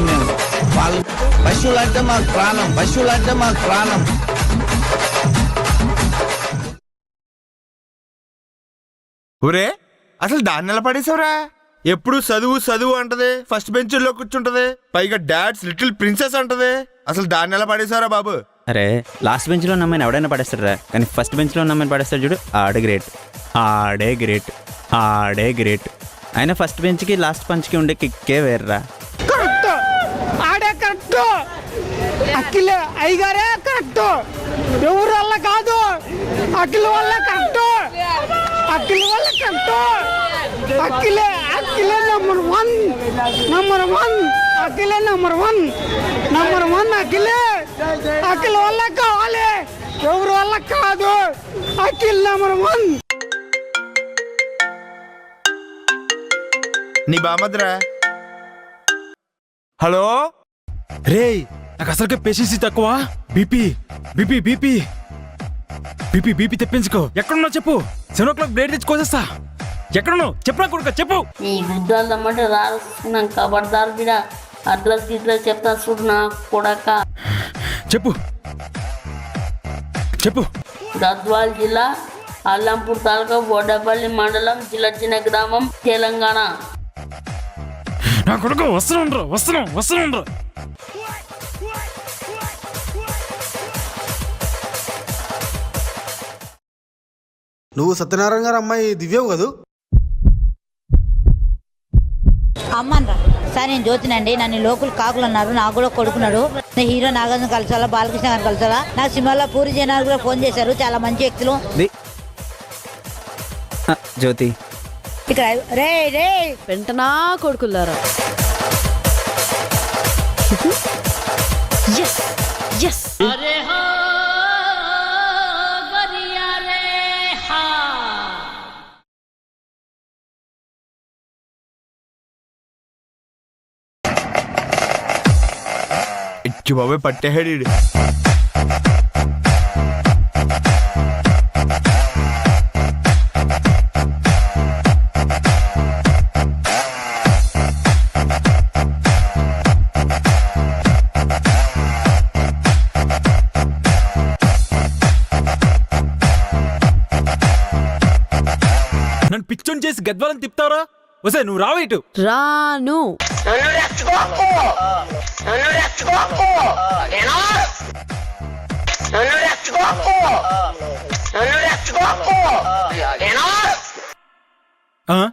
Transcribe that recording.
ఉంటాం మేము. వాళ్ళు పశువులు అంటే మాకు ప్రాణం పశువులు అంటే మాకు ప్రాణం. ఒరే అసలు దాన్ని ఎలా పడేసావురా ఎప్పుడు చదువు చదువు అంటది ఫస్ట్ బెంచ్లో కూర్చుంటది పైగా డాడ్స్ లిటిల్ ప్రిన్సెస్ అంటది. అసలు దాన్ని ఎలా పడేసావురా బాబు? అరే లాస్ట్ బెంచ్లో ఉన్న అమ్మాయిని ఎవడైనా పడేస్తాడురా? కానీ ఫస్ట్ బెంచ్లో ఉన్న అమ్మాయిని పడేస్తాడు చూడు ఆడే గ్రేట్ ఆడే గ్రేట్ ఆడే గ్రేట్ అయినా ఫస్ట్ బెంచ్కి లాస్ట్ పంచ్కి ఉండే కిక్కే వేర్రా. కరెక్ట్ అఖిల్ అయ్యగారే కరెక్ట్. ఎవరు వల్ల కాదు. అఖిల్ వల్ల కరెక్ట్. అఖిల్ వల్ల కరెక్ట్. అఖిలే అఖిలే నంబర్ వన్ నంబర్ వన్ అఖిలే నంబర్ వన్ నంబర్ వన్ అఖిలే. అఖిల్ వల్ల కావాలి. ఎవరు వల్ల కాదు. అఖిల్ నంబర్ వన్ నీ బామద్రా హలో? రేయ్ నాకు అసలుకే పేషెన్సీ తక్కువ. BP BP BP. BP BP తెప్పించుకో. ఎక్కడున్నావు చెప్పు. సెవెన్ ఓ క్లాక్ బ్లేడ్ తెచ్చి కోసేస్తా. ఎక్కడున్నావు? చెప్పరా కొడుక చెప్పు. ఈ దమ్మంటే రాసుకున్నాం కబర్దార్ బిడ. అడ్రస్ గిడ్రస్ చెప్తా చూడు నా కొడక. చెప్పు. చెప్పు. గద్వాల్ జిల్లా అల్లంపూర్ తాలూకా బోడపల్లి మండలం చిన్న గ్రామం తెలంగాణ. నా కొడుకు వస్తున్నాం వస్తున్నాం వస్తున్నాం నువ్వు సత్యనారాయణ గారు అమ్మాయి దివ్యవు కదూ? అమ్మన్రా సార్ నేను జ్యోతినండి. నన్ను లోకులు కాకులు అన్నారు. నాకు కూడా కొడుకున్నాడు. నేను హీరో నాగార్జున కలిసాలా బాలకృష్ణ గారిని కలిసాలా? నా సినిమాలో పూరి జనాలు కూడా ఫోన్ చేశారు. చాలా మంచి వ్యక్తులు. జ్యోతి. ఇక్కడ రే రే. వెంటనా కొడుకుల్లారా? ఎస్ ఎస్ ఇచ్చి బాబాయ్ పట్టేహాడు నన్ను పిచ్చోని చేసి గద్వాలని తిప్పుతావరా? వసే నువ్వు రావు ఇటు. రాను. ఆ?